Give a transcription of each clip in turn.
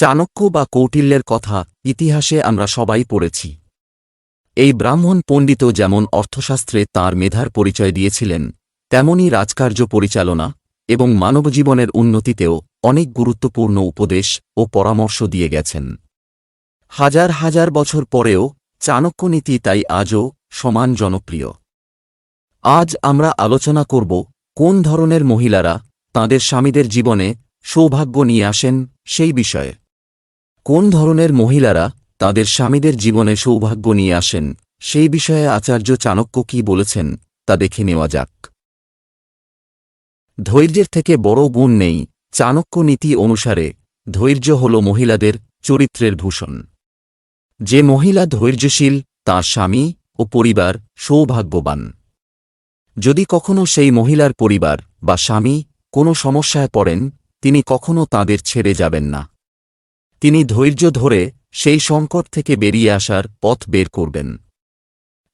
চাণক্য বা কৌটিল্যের কথা ইতিহাসে আমরা সবাই পড়েছি। এই ব্রাহ্মণ পণ্ডিত যেমন অর্থশাস্ত্রে তার মেধার পরিচয় দিয়েছিলেন, তেমনি রাজকার্য পরিচালনা এবং মানবজীবনের উন্নতিতেও অনেক গুরুত্বপূর্ণ উপদেশ ও পরামর্শ দিয়ে গেছেন। হাজার হাজার বছর পরেও চাণক্যনীতি তাই আজও সমান জনপ্রিয়। আজ আমরা আলোচনা করব কোন ধরনের মহিলারা তাঁদের স্বামীদের জীবনে সৌভাগ্য নিয়ে আসেন সেই বিষয়ে। কোন ধরনের মহিলারা তাদের স্বামীদের জীবনে সৌভাগ্য নিয়ে আসেন, সেই বিষয়ে আচার্য চাণক্য কি বলেছেন, তা দেখে নেওয়া যাক। ধৈর্যের থেকে বড় গুণ নেই, চাণক্য নীতি অনুসারে ধৈর্য হল মহিলাদের চরিত্রের ভূষণ। যে মহিলা ধৈর্যশীল, তার স্বামী ও পরিবার সৌভাগ্যবান। যদি কখনো সেই মহিলার পরিবার বা স্বামী কোনো সমস্যায় পড়েন, তিনি কখনো তাদের ছেড়ে যাবেন না। তিনি ধৈর্য ধরে সেই সংকট থেকে বেরিয়ে আসার পথ বের করবেন।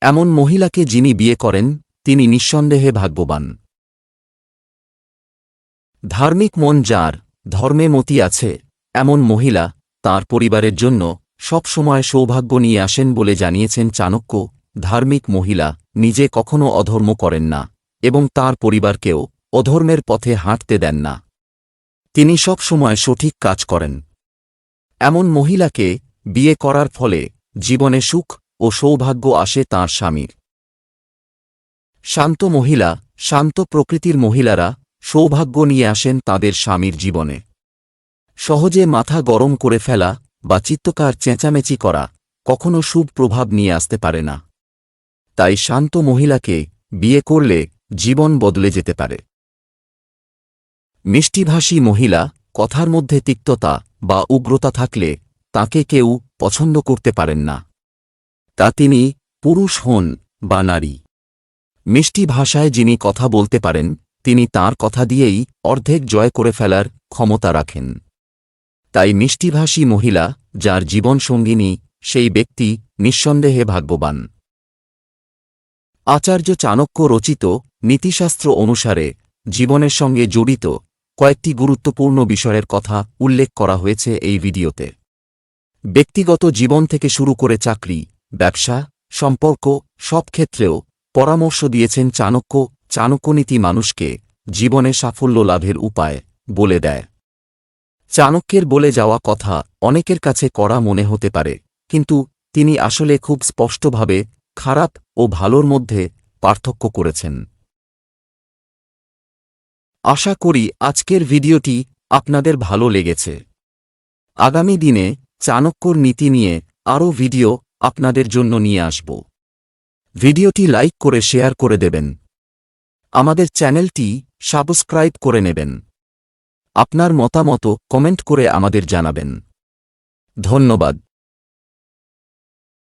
এমন মহিলাকে যিনি বিয়ে করেন, তিনি নিঃসন্দেহে ভাগ্যবান। ধার্মিক মন যার ধর্মে মতি আছে, এমন মহিলা তার পরিবারের জন্য সব সময় সৌভাগ্য নিয়ে আসেন বলে জানিয়েছেন চাণক্য, ধার্মিক মহিলা নিজে কখনো অধর্ম করেন না এবং তার পরিবারকেও অধর্মের পথে হাঁটতে দেন না। তিনি সব সময় সঠিক কাজ করেন। এমন মহিলাকে বিয়ে করার ফলে জীবনে সুখ ও সৌভাগ্য আসে তাঁর স্বামীর। শান্ত মহিলা, শান্ত প্রকৃতির মহিলারা সৌভাগ্য নিয়ে আসেন তাদের স্বামীর জীবনে। সহজে মাথা গরম করে ফেলা বা চিত্তকার চেঁচামেচি করা কখনো শুভ প্রভাব নিয়ে আসতে পারে না। তাই শান্ত মহিলাকে বিয়ে করলে জীবন বদলে যেতে পারে। মিষ্টিভাষী মহিলা কথার মধ্যে তিক্ততা বা উগ্রতা থাকলে তাকে কেউ পছন্দ করতে পারেন না। তা তিনি পুরুষ হন বা নারী। মিষ্টি ভাষায় যিনি কথা বলতে পারেন, তিনি তার কথা দিয়েই অর্ধেক জয় করে ফেলার ক্ষমতা রাখেন। তাই মিষ্টিভাষী মহিলা, যার জীবনসঙ্গিনী সেই ব্যক্তি নিঃসন্দেহে ভাগ্যবান। আচার্য চাণক্য রচিত নীতিশাস্ত্র অনুসারে জীবনের সঙ্গে জড়িত কয়েকটি গুরুত্বপূর্ণ বিষয়ের কথা উল্লেখ করা হয়েছে এই ভিডিওতে। ব্যক্তিগত জীবন থেকে শুরু করে চাকরি, ব্যবসা, সম্পর্ক সব ক্ষেত্রেও পরামর্শ দিয়েছেন চাণক্য। চাণক্যনীতি মানুষকে জীবনে সাফল্য লাভের উপায় বলে দেয়। চাণক্যের বলে যাওয়া কথা অনেকের কাছে করা মনে হতে পারে, কিন্তু তিনি আসলে খুব স্পষ্টভাবে খারাপ ও ভালোর মধ্যে পার্থক্য করেছেন। আশা করি আজকের ভিডিওটি আপনাদের ভালো লেগেছে। আগামী দিনে চাণক্যর নীতি নিয়ে আরও ভিডিও আপনাদের জন্য নিয়ে আসব। ভিডিওটি লাইক করে শেয়ার করে দেবেন। আমাদের চ্যানেলটি সাবস্ক্রাইব করে নেবেন। আপনার মতামত কমেন্ট করে আমাদের জানাবেন। ধন্যবাদ।